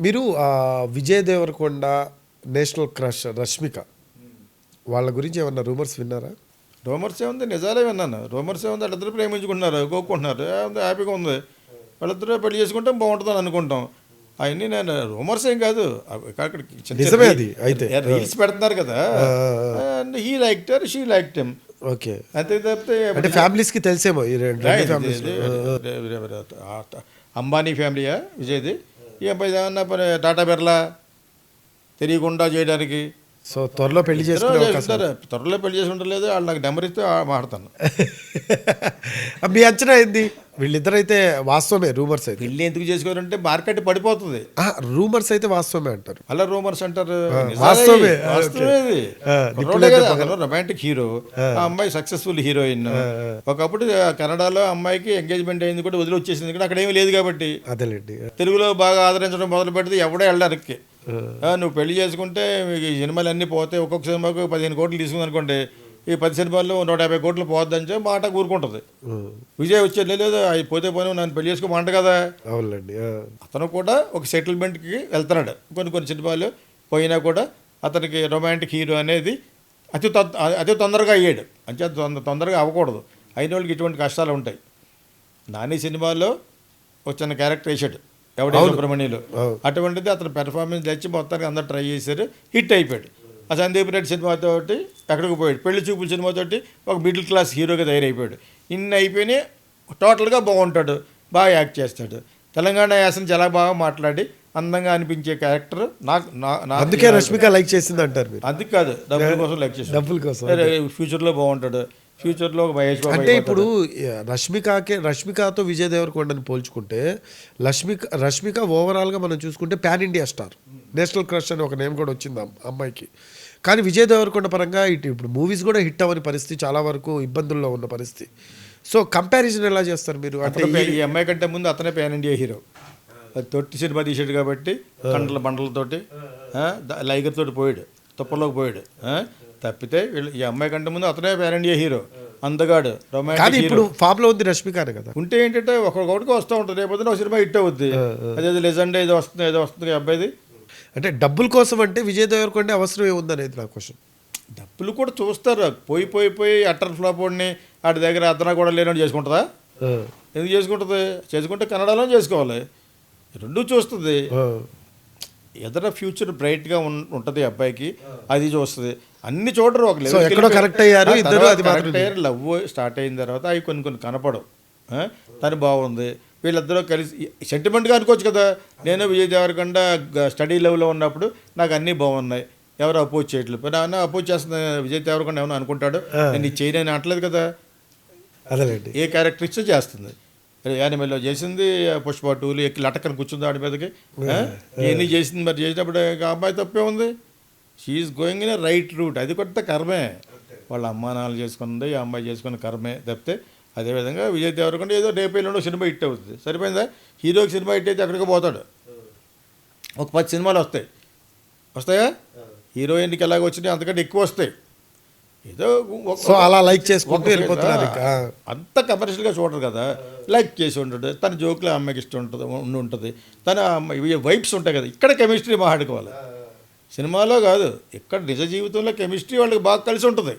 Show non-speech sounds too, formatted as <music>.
మీరు Vijay Devarakonda national crush Rashmika వాళ్ళ గురించి ఏమన్నా రూమర్స్ విన్నారా రూమర్స్ ఏముంది నిజాలే విన్నాను రూమర్స్ ఏముంది వాళ్ళిద్దరు ప్రేమించుకుంటున్నారు కోరుకుంటున్నారు ఏముంది హ్యాపీగా ఉంది వాళ్ళిద్దరూ పెళ్ళి చేసుకుంటే బాగుంటుందని అనుకుంటాం అవన్నీ నేను రూమర్స్ ఏం కాదు నిజమే అది అయితే. రీల్స్ పెడుతున్నారు కదా and he like she like them okay అంతే తప్పితే అంటే ఫ్యామిలీస్కి తెలిసేమో అంబానీ ఫ్యామిలీయా విజయ్ది అబ్బాయి ఏమన్నా పని టాటా బిర్లా తెలియకుండా చేయడానికి. సో త్వరలో పెళ్ళి చేసుకుంటారు. త్వరలో పెళ్ళి చేసుకుంటారు లేదు వాళ్ళు నాకు నెంబర్ ఇస్తే మాట్లాడతాను <laughs> మీ అంచనా ఏంది? వీళ్ళిద్దరైతే వాస్తవమే రూమర్స్ అయితే. పెళ్ళి ఎందుకు చేసుకోవాలంటే మార్కెట్ పడిపోతుంది. రూమర్స్ అయితే వాస్తవమే అంటారు. అలా రూమర్స్ అంటారు. వాస్తవమే. రొమాంటిక్ హీరో ఆ అమ్మాయి సక్సెస్ఫుల్ హీరోయిన్ ఒకప్పుడు కన్నడలో అమ్మాయికి ఎంగేజ్మెంట్ అయింది కూడా వదిలి వచ్చేసింది కూడా అక్కడ ఏమీ లేదు కాబట్టి. అదేలేండి. తెలుగులో బాగా ఆదరించడం మొదలు పెడితే ఎవడో వెళ్ళడానికి నువ్వు పెళ్ళి చేసుకుంటే మీకు సినిమాలు అన్నీ పోతే ఒక్కొక్క సినిమాకు పదిహేను కోట్లు తీసుకుంది అనుకోండి ఈ పది సినిమాల్లో నూట యాభై కోట్లు పోద్దని చెప్పి మాట కూరుకుంటుంది విజయ్ వచ్చేది లేదు అవి పోతే పోనీ నన్ను పెళ్ళి చేసుకోమంట కదా. అవునండి. అతను కూడా ఒక సెటిల్మెంట్కి వెళ్తున్నాడు. కొన్ని కొన్ని సినిమాలు పోయినా కూడా అతనికి రొమాంటిక్ హీరో అనేది అతి తొ- అతి తొందరగా అయ్యాడు. అంటే తొందర తొందరగా అవ్వకూడదు. అయిన వాళ్ళకి ఇటువంటి కష్టాలు ఉంటాయి. నాని సినిమాలో ఒక చిన్న క్యారెక్టర్ వేసాడు ఎవడే సుబ్రహ్మణ్యులు. అటువంటిది అతని పెర్ఫార్మెన్స్ తెచ్చి మొత్తానికి అందరు ట్రై చేశారు. హిట్ అయిపోయాడు. ఆ సందీప్ రెడ్డి సినిమాతోటి ఎక్కడికి పోయాడు? పెళ్ళి చూపుల సినిమాతోటి ఒక మిడిల్ క్లాస్ హీరోగా తయారైపోయాడు. ఇన్ని అయిపోయినాయి టోటల్గా బాగుంటాడు. బాగా యాక్ట్ చేస్తాడు. తెలంగాణ యాసను చాలా బాగా మాట్లాడి అందంగా అనిపించే క్యారెక్టర్ నాకు అందుకే రష్మిక లైక్ చేసింది అంటారు మీరు. అందుకు కాదు డబ్బుల కోసం లైక్ చేశాడు. డబ్బుల కోసం ఫ్యూచర్లో బాగుంటాడు. ఫ్యూచర్లో ఒక మహేష్ బాబు అంటే. ఇప్పుడు రష్మికకే రష్మికతో విజయ్ దేవరకొండని పోల్చుకుంటే రష్మిక రష్మిక ఓవరాల్గా మనం చూసుకుంటే pan India star. National crush అని ఒక నేమ్ కూడా వచ్చింది అమ్మాయికి. కానీ విజయ్ దేవరకొండ పరంగా ఇటు ఇప్పుడు మూవీస్ కూడా హిట్ అవ్వని పరిస్థితి చాలా వరకు ఇబ్బందుల్లో ఉన్న పరిస్థితి. సో కంపారిజన్ ఎలా చేస్తారు మీరు? అంటే ఈ అమ్మాయి కంటే ముందు అతనే పాన్ ఇండియా హీరో అది తొట్టి సినిమా తీసాడు కాబట్టి కండల బండలతోటి లైగర్ తోటి పోయాడు తుప్పలోకి పోయాడు తప్పితే వీళ్ళు ఈ అమ్మాయి కంటే ముందు అతనే పాన్ ఇండియా హీరో అందగాడు రొమాంటిక్ ఇప్పుడు ఫామ్లో ఉంది రష్మికనే కదా. ఉంటే ఏంటంటే ఒక్కొక్కటికి వస్తూ ఉంటుంది రేపు ఒక సినిమా హిట్ అవుద్ది. అదే లెజెండ్ ఏదో వస్తుంది ఏదో వస్తుంది అబ్బాయిది. అంటే డబ్బుల కోసం అంటే విజయ్ దేవరకొండ అవసరం ఏముందనేది నా క్వశ్చన్ డబ్బులు కూడా చూస్తారు. పోయి పోయి పోయి అట్టర్ ఫ్లాప్ వాడిని వాడి దగ్గర అతను కూడా లేనట్టు చేసుకుంటుందా? ఎందుకు చేసుకుంటుంది? చేసుకుంటే కన్నడలో చేసుకోవాలి. రెండు చూస్తుంది. ఎదర ఫ్యూచర్ బ్రైట్గా ఉంటుంది అబ్బాయికి అది చూస్తుంది. అన్ని చూడరు ఒక level So, కి ఎక్కడో వెళ్ళిపోయి- correct అయ్యారు, ఇద్దరు అది correct అయ్యారు లవ్ స్టార్ట్ అయిన తర్వాత అవి కొన్ని కొన్ని కనపడవు? తను బాగుంది. వీళ్ళిద్దరూ కలిసి సెంటిమెంట్గా అనుకోవచ్చు కదా. నేను విజయ్ దేవరకొండ స్టడీ లెవెల్లో ఉన్నప్పుడు నాకు అన్నీ బాగున్నాయి. ఎవరు అపోజ్ చేయట్లేదు. నాన్న అపోజ్ చేస్తున్న విజయ్ దేవరకొండ ఏమైనా అనుకుంటాడు? నేను ఇది చేయనని అనట్లేదు కదా. అదేలేండి. ఏ క్యారెక్టర్ ఇచ్చో చేస్తుంది. యానిమల్లో చేసింది పుష్ప టూలు ఎక్కి లటక్కని కూర్చుంది ఆడి మీదకి. ఆ? ఇవన్నీ చేసింది మరి చేసినప్పుడు ఇక ఆ అమ్మాయి తప్పే ఉంది? She is going in right route అది కొత్త కర్మే. వాళ్ళ అమ్మా నాన్నలు చేసుకుంది ఈ అమ్మాయి చేసుకున్న కర్మే తప్పితే అదేవిధంగా విజయ్ దేవరకొండ ఏదో రేపు ఎల్లుండో సినిమా హిట్ అవుతుంది. సరిపోయిందా? హీరోకి సినిమా హిట్ అయితే అక్కడికి పోతాడు. ఒక పది సినిమాలు వస్తాయి. వస్తాయా? హీరోయిన్కి ఎలాగ వచ్చినాయి అంతకంటే ఎక్కువ వస్తాయి. ఏదో సో అలా లైక్ చేసుకుంటూ వెళ్ళిపోతున్నారు ఇంకా. అంత కమర్షియల్గా చూడరు కదా. లైక్ చేసి ఉంటాడు తన జోకులు అమ్మాయికి ఇష్టం ఉంటుంది ఉండి ఉంటుంది. తన వైబ్స్ ఉంటాయి కదా. ఇక్కడ కెమిస్ట్రీ మాట్లాడుకోవాలి సినిమాలో కాదు ఇక్కడ నిజ జీవితంలో కెమిస్ట్రీ వాళ్ళకి బాగా కలిసి ఉంటుంది.